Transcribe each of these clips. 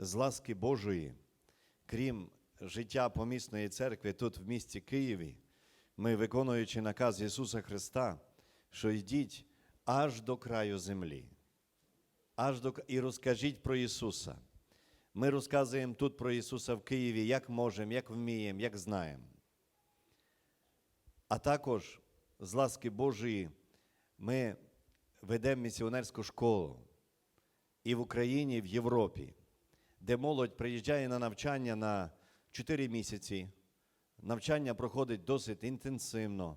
з ласки Божої, крім життя помісної церкви тут в місті Києві, ми, виконуючи наказ Ісуса Христа, що йдіть аж до краю землі, аж до і розкажіть про Ісуса. Ми розказуємо тут про Ісуса в Києві, як можемо, як вміємо, як знаємо. А також з ласки Божої ми ведемо місіонерську школу і в Україні, і в Європі, де молодь приїжджає на навчання на 4 місяці. Навчання проходить досить інтенсивно,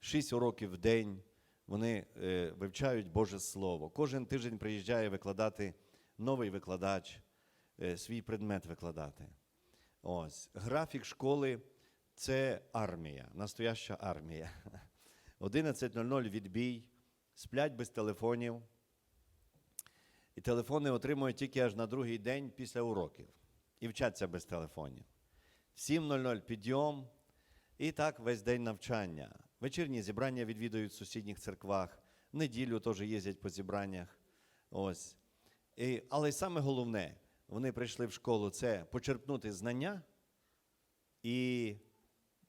6 уроків в день. Вони е, вивчають Боже Слово. Кожен тиждень приїжджає викладати новий викладач, е, свій предмет викладати. Ось. Графік школи це армія, настояща армія. 11.00 відбій, сплять без телефонів. І телефони отримують тільки аж на другий день після уроків. І вчаться без телефонів. 7.00 підйом. І так весь день навчання. Вечірні зібрання відвідують в сусідніх церквах, в неділю теж їздять по зібраннях. Ось. І, але саме головне, вони прийшли в школу це почерпнути знання і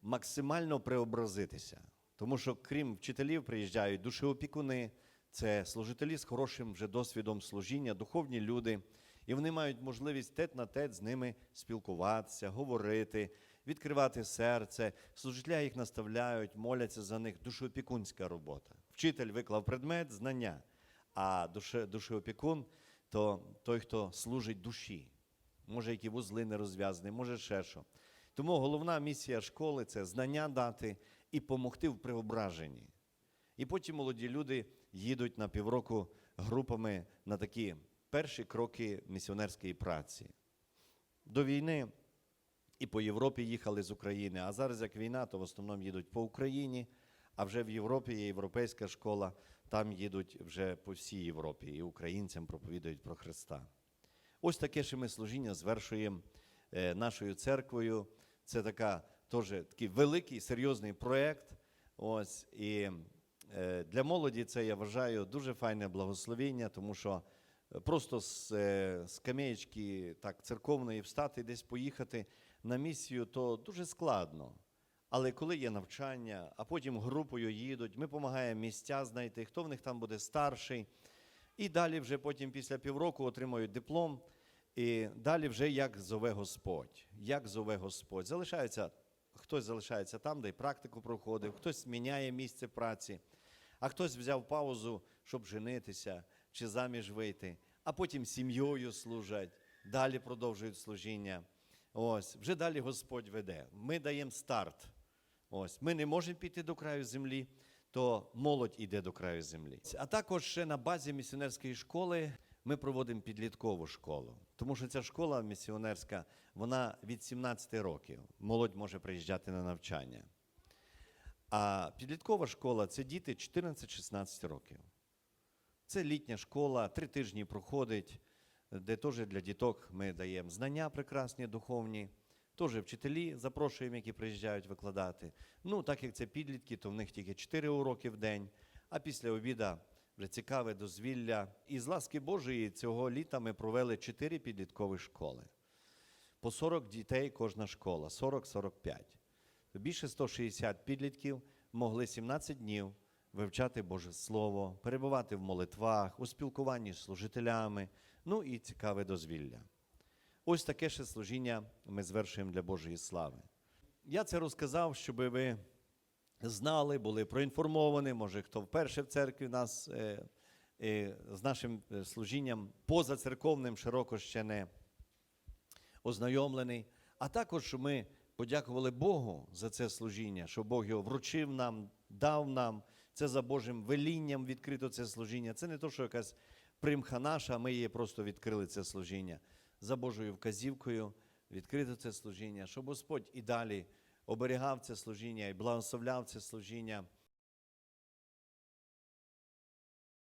максимально преобразитися. Тому що, крім вчителів, приїжджають душеопікуни, це служителі з хорошим вже досвідом служіння, духовні люди, і вони мають можливість тет на тет з ними спілкуватися, говорити, відкривати серце. Служителя їх наставляють, моляться за них. Душеопікунська робота. Вчитель виклав предмет, знання, а душе, душеопікун то той, хто служить душі. Може, які вузли не розв'язані, може ще що. Тому головна місія школи це знання дати і допомогти в преображенні. І потім молоді люди їдуть на півроку групами на такі перші кроки місіонерської праці. До війни і по Європі їхали з України, а зараз як війна, то в основному їдуть по Україні, а вже в Європі є європейська школа, там їдуть вже по всій Європі і українцям проповідують про Христа. Ось таке ще ми служіння звершуємо е, нашою церквою. Це така теж такий великий серйозний проєкт. Ось і для молоді це я вважаю дуже файне благословіння, тому що е, просто з е, скамеєчки так церковної встати, десь поїхати на місію, то дуже складно. Але коли є навчання, а потім групою їдуть, ми допомагаємо місця знайти, хто в них там буде старший. І далі вже потім після півроку отримують диплом. І далі вже як зове Господь. Як зове Господь. Залишається, хтось залишається там, де й практику проходив, хтось міняє місце праці, а хтось взяв паузу, щоб женитися чи заміж вийти, а потім сім'єю служать, далі продовжують служіння. Ось, вже далі Господь веде. Ми даємо старт. Ось, ми не можемо піти до краю землі, то молодь іде до краю землі. А також ще на базі місіонерської школи ми проводимо підліткову школу. Тому що ця школа місіонерська, вона від 17 років. Молодь може приїжджати на навчання. А підліткова школа це діти 14-16 років. Це літня школа, три тижні проходить, де теж для діток ми даємо знання прекрасні, духовні. Теж вчителі запрошуємо, які приїжджають викладати. Ну, так як це підлітки, то в них тільки 4 уроки в день, а після обіда вже цікаве дозвілля. І з ласки Божої цього літа ми провели 4 підліткові школи. По 40 дітей кожна школа, 40-45. Більше 160 підлітків могли 17 днів вивчати Боже Слово, перебувати в молитвах, у спілкуванні з служителями, ну і цікаве дозвілля. Ось таке ще служіння ми звершуємо для Божої слави. Я це розказав, щоб ви знали, були проінформовані, може, хто вперше в церкві нас е, е, з нашим е, служінням позацерковним широко ще не ознайомлений. А також ми подякували Богу за це служіння, що Бог його вручив нам, дав нам. Це за Божим велінням відкрито це служіння. Це не то, що якась примха наша, ми її просто відкрили це служіння. За Божою вказівкою відкрито це служіння, щоб Господь і далі оберігав це служіння і благословляв це служіння.